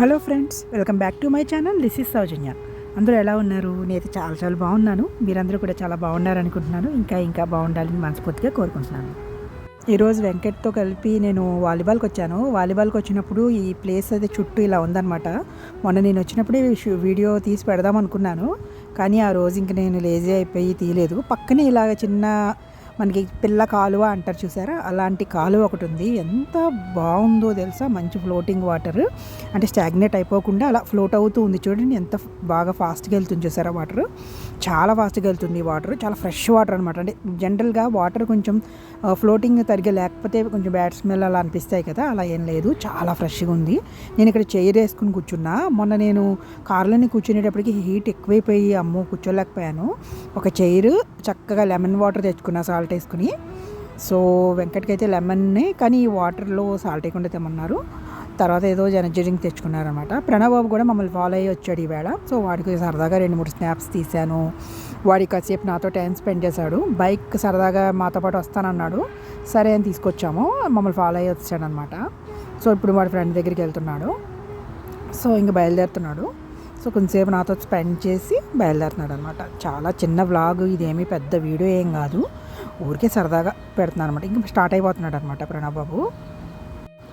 Hello friends welcome back to my channel. This is Soujanya. అందరూ ఎలా ఉన్నారు? నేనైతే చాలా చాలా బాగున్నాను. మీరందరూ కూడా చాలా బాగున్నారనుకుంటున్నాను ఇంకా ఇంకా బాగుండాలని మనస్ఫూర్తిగా కోరుకుంటున్నాను. ఈరోజు వెంకట్తో కలిపి నేను వాలీబాల్కి వచ్చాను. వాలీబాల్కి వచ్చినప్పుడు ఈ ప్లేస్ అయితే చుట్టూ ఇలా ఉందన్నమాట. మొన్న నేను వచ్చినప్పుడే వీడియో తీసి పెడదాం అనుకున్నాను. కానీ ఆ రోజు ఇంక నేను లేజీ అయిపోయి తీయలేదు. పక్కనే ఇలాగ చిన్న మనకి పిల్ల కాలువ అంటారు చూసారా? అలాంటి కాలువ ఒకటి ఉంది. ఎంత బాగుందో తెలుసా? మంచి ఫ్లోటింగ్ వాటర్ అంటే స్టాగ్నేట్ అయిపోకుండా అలా ఫ్లోట్ అవుతూ ఉంది. చూడండి ఎంత బాగా ఫాస్ట్గా వెళ్తుంది చూసారా వాటర్ చాలా ఫాస్ట్గా వెళ్తుంది వాటర్ చాలా ఫ్రెష్ వాటర్ అనమాట అంటే జనరల్గా వాటర్ కొంచెం ఫ్లోటింగ్ తరిగా లేకపోతే కొంచెం బ్యాడ్ స్మెల్ అలా అనిపిస్తాయి కదా? అలా ఏం లేదు. చాలా ఫ్రెష్గా ఉంది. నేను ఇక్కడ చైర్ వేసుకుని కూర్చున్నా. మొన్న నేను కారులోనే కూర్చునేటప్పటికి హీట్ ఎక్కువైపోయి అమ్మో కూర్చోలేకపోయాను. ఒక చైర్ చక్కగా లెమన్ వాటర్ తెచ్చుకున్నా సాల్ట్ వేసుకుని. సో వెంకట్కి అయితే కానీ ఈ వాటర్లో సాల్ట్ వేయకుండా తెమ్మన్నారు. తర్వాత ఏదో ఎనర్జీ డ్రింక్ తెచ్చుకున్నారనమాట ప్రణబాబు కూడా మమ్మల్ని ఫాలో అయ్యి వచ్చాడు ఈవేళ. సో వాడికి సరదాగా రెండు మూడు స్నాప్స్ తీశాను. వాడి కాసేపు నాతో టైం స్పెండ్ చేశాడు. బైక్ సరదాగా మాతో పాటు వస్తానన్నాడు. సరే అని తీసుకొచ్చాము. మమ్మల్ని ఫాలో అయ్యి వచ్చాడనమాట సో ఇప్పుడు వాడి ఫ్రెండ్ దగ్గరికి వెళ్తున్నాడు. సో ఇంక బయలుదేరుతున్నాడు. సో కొంతసేపు నాతో స్పెండ్ చేసి బయలుదేరుతున్నాడు అనమాట చాలా చిన్న వ్లాగ్. ఇదేమీ పెద్ద వీడియో ఏం కాదు. ఊరికే సరదాగా పెడుతున్నాను అనమాట ఇంకా స్టార్ట్ అయిపోతున్నాడు అనమాట ప్రణవ్ బాబు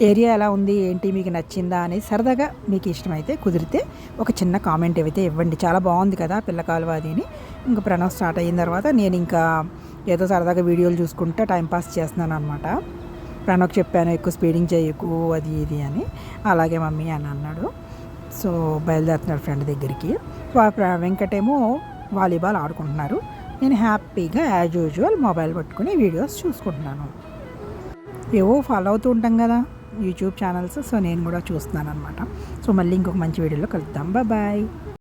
ఏరియా ఎలా ఉంది? ఏంటి? మీకు నచ్చిందా? అనేది సరదాగా మీకు ఇష్టమైతే కుదిరితే ఒక చిన్న కామెంట్ అయితే ఇవ్వండి. చాలా బాగుంది కదా పిల్ల కాలువ అది అని. ఇంకా ప్రణవ్ స్టార్ట్ అయిన తర్వాత నేను ఇంకా ఏదో సరదాగా వీడియోలు చూసుకుంటా టైంపాస్ చేస్తున్నాను అనమాట ప్రణవ్కి చెప్పాను ఎక్కువ స్పీడింగ్ చేయకు అది ఇది అని. అలాగే మమ్మీ అని అన్నాడు. సో బయలుదేరుతున్నాడు ఫ్రెండ్ దగ్గరికి. వెంకటేమో వాలీబాల్ ఆడుకుంటున్నారు. నేను హ్యాపీగా యాజ్ యూజువల్ మొబైల్ పట్టుకుని వీడియోస్ చూసుకుంటున్నాను. ఏవో ఫాలో అవుతూ ఉంటాం కదా యూట్యూబ్ ఛానల్స్. సో నేను కూడా చూస్తున్నాను అనమాట సో మళ్ళీ ఇంకొక మంచి వీడియోలో కలుద్దాం. బాయ్.